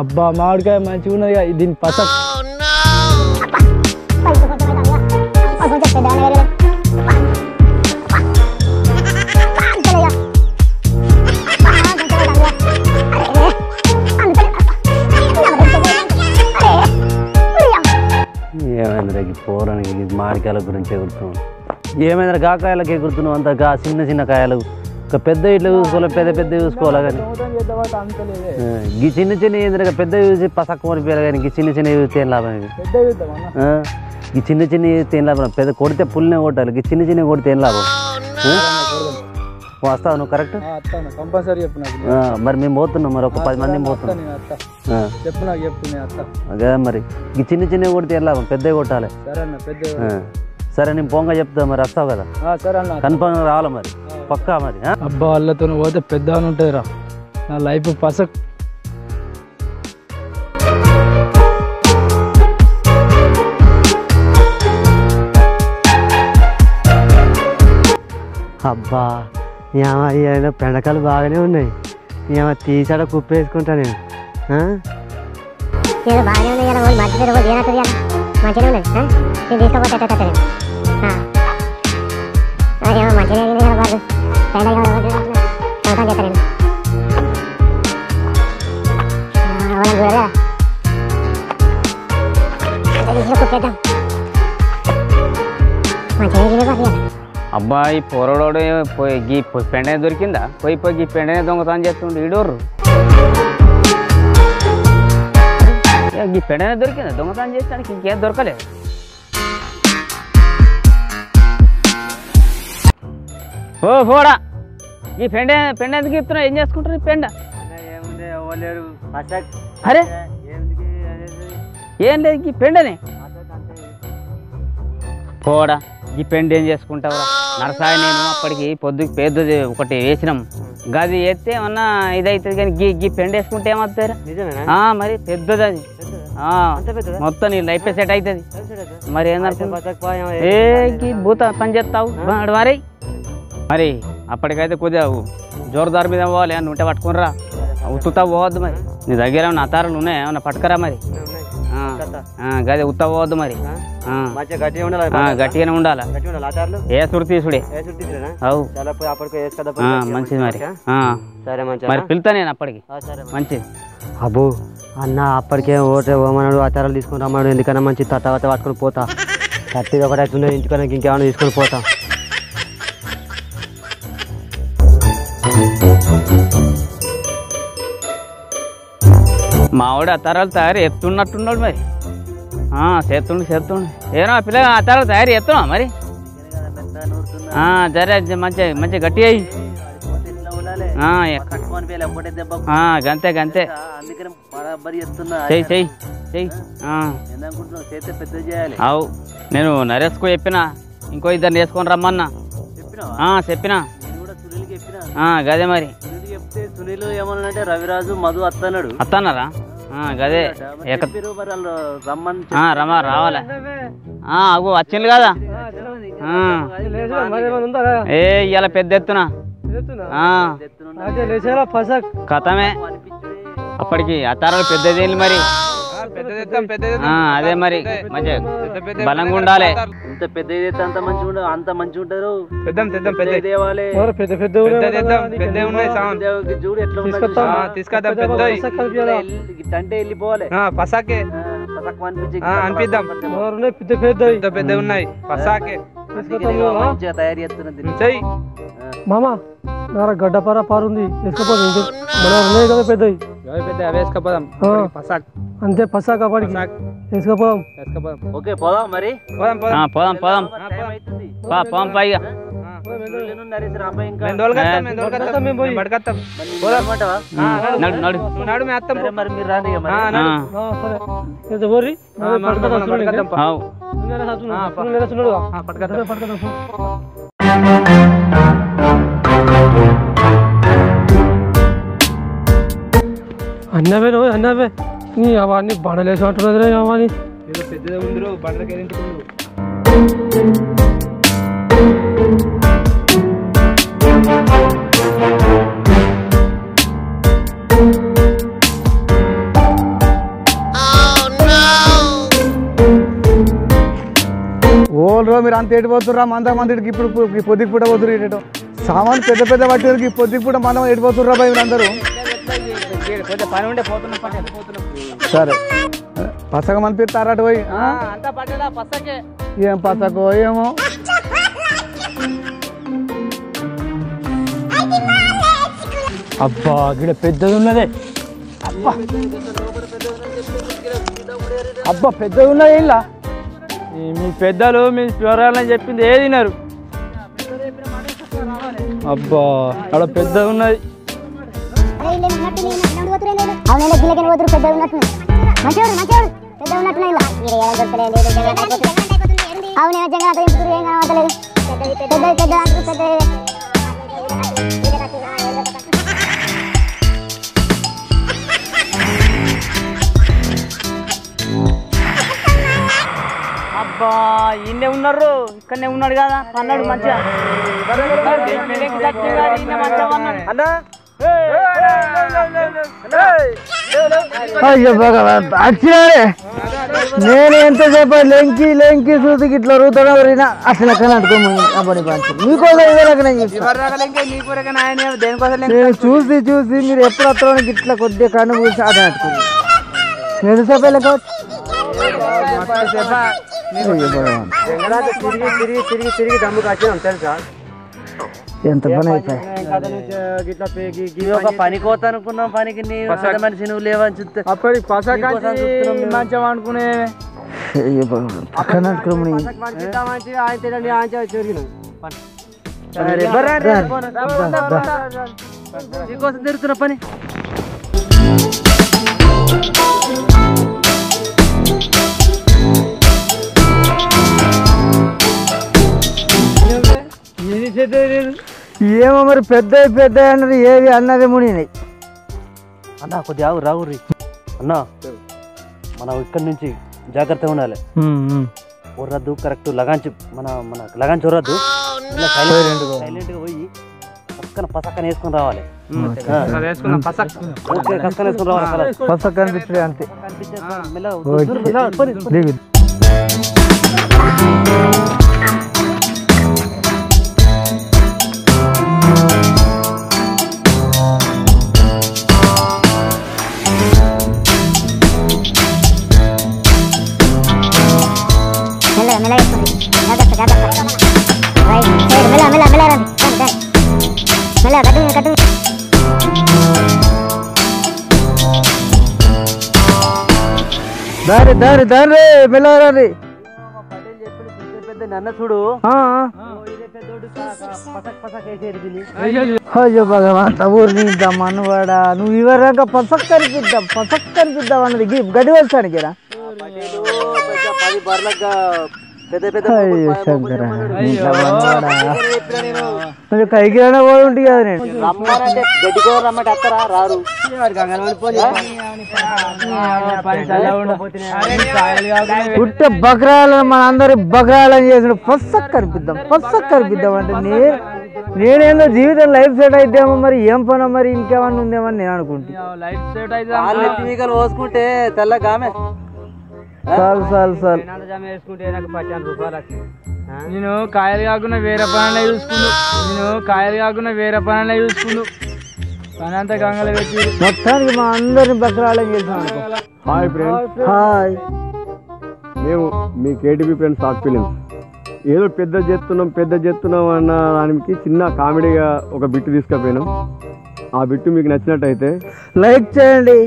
అబ్బా మామిడికాయ మంచిగా ఉన్నది దీని పస ఏమైందిరా పోరానికి? మామిడికాయల గురించి ఎగురుతున్నాం ఏమైందిరా కాకాయలకు ఎగురుతున్నాం అంత గా? చిన్న చిన్న కాయలు. ఒక పెద్ద ఇట్లా చూసుకోవాలి పెద్ద పెద్ద చూసుకోవాలి కానీ? ఈ చిన్న చిన్న ఏందిరా పెద్ద చూసి పసక్క మరిపోయారు కానీ ఈ చిన్న చిన్న చూస్తే ఏం లాభం పెద్ద ఆ, ఈ చిన్న చిన్న చూస్తే ఏం లాభం? పెద్ద కొడితే పుల్నే కొట్టాలి ఈ చిన్న చిన్న కొడితే ఏం లాభం? ఆ? వస్తావు నువ్వు కరెక్ట్ కంపల్సరీ మరి మేము పోతున్నాం మరి ఒక పది మంది పోతున్నాం. అదే మరి. ఈ చిన్న చిన్న కొడితే ఏం లాభం? పెద్దవి కొట్టాలి. సరే నేను పొంగ చెప్తా మరి వస్తావు కదా? ఆ, సరే అన్న. కన్ఫర్మ్ రావాలి మరి. పక్కా మరి? అబ్బా వాళ్ళతో పోతే పెద్ద అని ఉంటుంది రా నా లైఫ్ పసక్ అబ్బా ఏమో ఏదో పెండకాలు బాగానే ఉన్నాయి. ఏమో తీసాడ కుప్ప వేసుకుంటా నేను? ఏదో బాగానే కదా మధ్య కదా మంచిగా ఉన్నది నేను. తీసుకోపోతే ఎట్ట అదేమో మంచిగా ఉంది కదా వాళ్ళు పెండ చేస్తాను వాళ్ళని మంచిగా అబ్బాయి పొరడోడే పోయి గీ పెండనే దొరికిందా? పోయి పోయి గీ పెండనే దొంగతనం చేస్తుండు ఈడోర్రు. గీ పెండనే దొరికిందా? దొంగతనం చేసడానికి ఇంకేం దొరకలేదు. ఓ పోడా ఈ పెండ పెండ ఎందుకు ఇస్తున్నా ఏం చేసుకుంటారు ఈ పెండ? అరే? ఏం లేదు ఈ పెండని. పోడా ఈ పెండ ఏం చేసుకుంటావురా? నరసాయ నేను అప్పటికి పొద్దుకి పెద్దది ఒకటి వేసినాం. గది వేస్తే ఏమన్నా ఇదవుతుంది కానీ గీ గీ పెండ వేసుకుంటే ఏమవుతారు మరి పెద్దది అది మొత్తం నీ లైఫ్ సెట్ అవుతుంది మరి ఏందనుకుంటా పసక్ పా, ఏమో ఏ గీ భూత పని చేస్తావు? వాడు మరి అప్పటికైతే కొద్దిగా జోరుదారు మీద పోవాలి అని ఉంటే పట్టుకునిరా. ఉత్తుతా పోవద్దు మరి. నీ దగ్గర ఏమైనా అతారాలు ఉన్నాయా? ఏమన్నా పట్టుకరా మరి. గదే ఉత్త పోవద్దు మరి. ఆ, మంచిగా గట్టిగా ఉండాలి ఆ, గట్టిగానే ఉండాలా? ఏ సుడి తీసుడే? ఏ చుట్టూ తీసుకురా అవు మంచిది మరి. సరే మంచిగా. మరి పిలుతా నేను అప్పటికి. సరే మంచిది. అబ్బో. అన్న అప్పటికే ఓటే ఓమన్నాడు ఆచారాలు తీసుకొని రమ్మన్నాడు ఎందుకన్నా మంచి తర్వాత పట్టుకొని పోతా. కత్తిది ఒకటి అవుతుంది ఇంటికన్నా ఇంకేమైనా తీసుకొని పోతా. మావాడు అతారాలు తయారు ఎత్తున్నట్టున్నాడు మరి. చేస్తుండు చేస్తుండు. ఏమో పిల్ల అత్తారాలు తయారు చేస్తున్నావా మరి? సరే మంచిగా మంచి మంచి గట్టి అయ్యి గంతే గంతే. చెయ్యి అవు నేను నరేష్కు చెప్పిన. ఇంకో ఇద్దరిని వేసుకొని రమ్మన్నా. చెప్పినావా? ఆ, చెప్పినా. నేను కూడా సునీల్కి చెప్పిన. ఆ, గదే మరి. సునీల్ చెప్తే సునీల్ ఏమన్నాడంటే రవిరాజు మధు అత్తన్నాడు. అత్తన్నారా? ఆ, గదే. రమా రావాలా? ఆ, అగో వచ్చింది కదా? ఆ. ఏ ఇవాళ పెద్ద ఎత్తున. ఆ, పసక్. కథమే. అప్పటికి అతారాలు పెద్దది మరి? ఆ, అదే మరి. మంచి బలంగా ఉండాలి. ఎంత పెద్ద అయితే అంత మంచిగా ఉండదు. అంత మంచిగా ఉంటారు. పెద్దాం తెద్దాం పెద్ద పెద్ద దేవాలే? ఎవరు పెద్ద పెద్ద పెద్ద తెద్దాం పెద్ద ఉన్నాయి సామాన్ దేవుడికి చూడు ఎట్లా ఉన్నది తీసుకొస్తాం. చూసావా? ఆ, తీసుకొద్దాం పెద్ద ఇట్లా వెళ్ళి- ఇట్లా అంటే వెళ్ళిపోవాలి. పసాకే. ఆ, అట్లా తక్కువ అనిపించి ఆ, అనిపిద్దాం. ఎవరున్నాయి పెద్ద పెద్ద పెద్ద పెద్ద ఉన్నాయి. పసాకే. మంచిగా తయారు చేస్తున్నది దీన్ని. చెయ్యి. మామ నా గడ్డపార పారుంది. వేసుకపోతే ఇంకే? మన ఉన్నాయి కదా పెద్దవి. పెద్ద? అవి వేసుకపోదాం. పసాక్. అంతే పసాక్ వేసుకపోదాం. వేసుకపోదాం. ఓకే పోదాం మరి. పోదాం ఆ, పోదాం పోదాం. పోదాం పైగా వీళ్ళు అన్నవే నువ్వు అన్నవే. నీ అవన్నీ బండలేసి అంటున్నది అవన్నీ. ఏదో పెద్దదే ఉందిరో బండలకి ఎదించుకుండు ఓల్రో మీరు అంత ఎడిపోతుర్రా మంద మందికి ఇప్పుడు పొద్దుకి పూట పోతురు ఇటు సామాన్ పెద్ద పెద్ద పట్టేది ఈ పొద్దుకి పూట మనం ఎడిపోతుర్రా భయ మీరందరూ సరే. పసగ మనిపిస్తారా అటు పోయి? ఏం పసకో ఏమో? అబ్బా గిడ పెద్దది ఉన్నదే అబ్బా. అబ్బా పెద్దది ఉన్నది ఇలా మీ పెద్దలు మీ వివరాలని చెప్పింది ఏది వినరు? అబ్బా అక్కడ పెద్దది ఉన్నది అవునండి గిల్లకని పోతురు పెద్ద ఉన్నట్టు మంచివాడు మంచివాడు పెద్ద ఉన్నట్టు ఇలా. అవునే జంగా తెలుసుకురు ఏం కనబడలేదు పెద్ద పెద్ద పెద్ద అబ్బా ఈయనే ఉన్నారు ఇక్కడనే ఉన్నాడు కదా అన్నాడు మంచిగా. అన్నా? అయ్యో భగవాన్ వచ్చినాడే నేను ఎంతసేపు లెంకి లెంకి చూసి ఇట్లా రూతడం వరినా అసలు ఎక్కడ అనుకోమని అబ్బని పంచి మీకోసం ఇదే రకం నేను చూసి చూసి మీరు ఎప్పుడు వస్తారని ఇట్లా కొద్దిగా కన్ను పూసి అదే అనుకున్నాను నేను సేపు లెక్కవచ్చు తిరిగి తిరిగి తిరిగి తిరిగి దమ్ముకు వచ్చినాం తెలుసా ఎంత పని అయిపోయి ఇది ఒక పని కోత అనుకున్నాం పనికి మనిషి నువ్వు లేవని చూస్తే అప్పటికి మేము. మంచిగా అనుకునే పక్కన రే, నీకోసం తిరుగుతున్న పని ఏమో మరి పెద్ద పెద్ద అన్నది ఏవి అన్నది మునినాయి అన్న కొద్దిగా ఆగు రావు రీ. అన్న మనం ఇక్కడి నుంచి జాగ్రత్తగా ఉండాలి. ఒర్రద్దు కరెక్ట్ లగాంచి మన మన లగాంచి ఒర్రద్దు సైలెంట్గా పోయి పక్కన పసక్కన వేసుకొని రావాలి. ఓకే వేసుకొని రావాలి కనిపించలే అంతే. మెల్లగా ఓకే. వేసుకోండి జాగ్రత్త జాగ్రత్త రైట్ సైడ్ మెల్ల మెల్ల మెల్ల రండి మెల్ల కట్టు కట్టు దారి దారి దారి మెల్లగారి పెద్ద నన్న చూడు అయ్యో భగవంత ఊరిని మనవాడా. నువ్వు ఇవరాక పసక్ కనిపిద్దాం అన్నది. గడి రా పది బర్లకు పెద్ద పెద్ద కొంచెం ఉంటుంది కదా నేను. రమ్మానంటే గడ్డి కూర రమ్మంటే అత్తరా? రారు. పుట్ట బకరాలను మన అందరి బకరాలని చేసిన పసక్ కనిపిద్దాం పసక్ కనిపిద్దాం అంటే నేను నేనేందో జీవితం లైఫ్ సెట్ అయితేమో మరి ఏం పనో మరి ఇంకేమన్నా ఉందేమో అని నేను అనుకుంటా లైఫ్ సెట్ అయితే పోసుకుంటే తెల్లగామె. చాలు చాలు చాలు నేను కాయలు కాకుండా వేరే పనులే చూసుకుండు. నేను కాయలు కాకుండా వేరే పనులే చూసుకుండు. పని అంతా గంగలో పెట్టి. మొత్తానికి మా అందరిని బకరాలని చేసాం అనుకో. హాయ్ ఫ్రెండ్ హాయ్ మేము మీ కేటీపీ ఫ్రెండ్స్ షార్ట్ ఫిలిమ్స్. ఏదో పెద్ద చేస్తున్నాం పెద్ద చేస్తున్నాం అన్న దానికి చిన్న కామెడీగా ఒక బిట్టు తీసుకుపోయినాం. ఆ బిట్టు మీకు నచ్చినట్టయితే లైక్ చేయండి.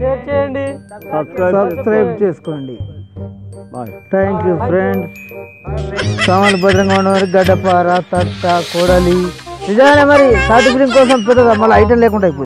షేర్ చేయండి. సబ్స్క్రైబ్ చేసుకోండి. బాయ్ థ్యాంక్ యూ ఫ్రెండ్స్ సామాన్లు భద్రంగా ఉన్నవారు గడ్డపార తట్ట కోడలి. నిజంగానే మరి సర్టిఫికేట్ కోసం పెద్దగా మళ్ళీ ఐటెం లేకుండా అయిపోయింది.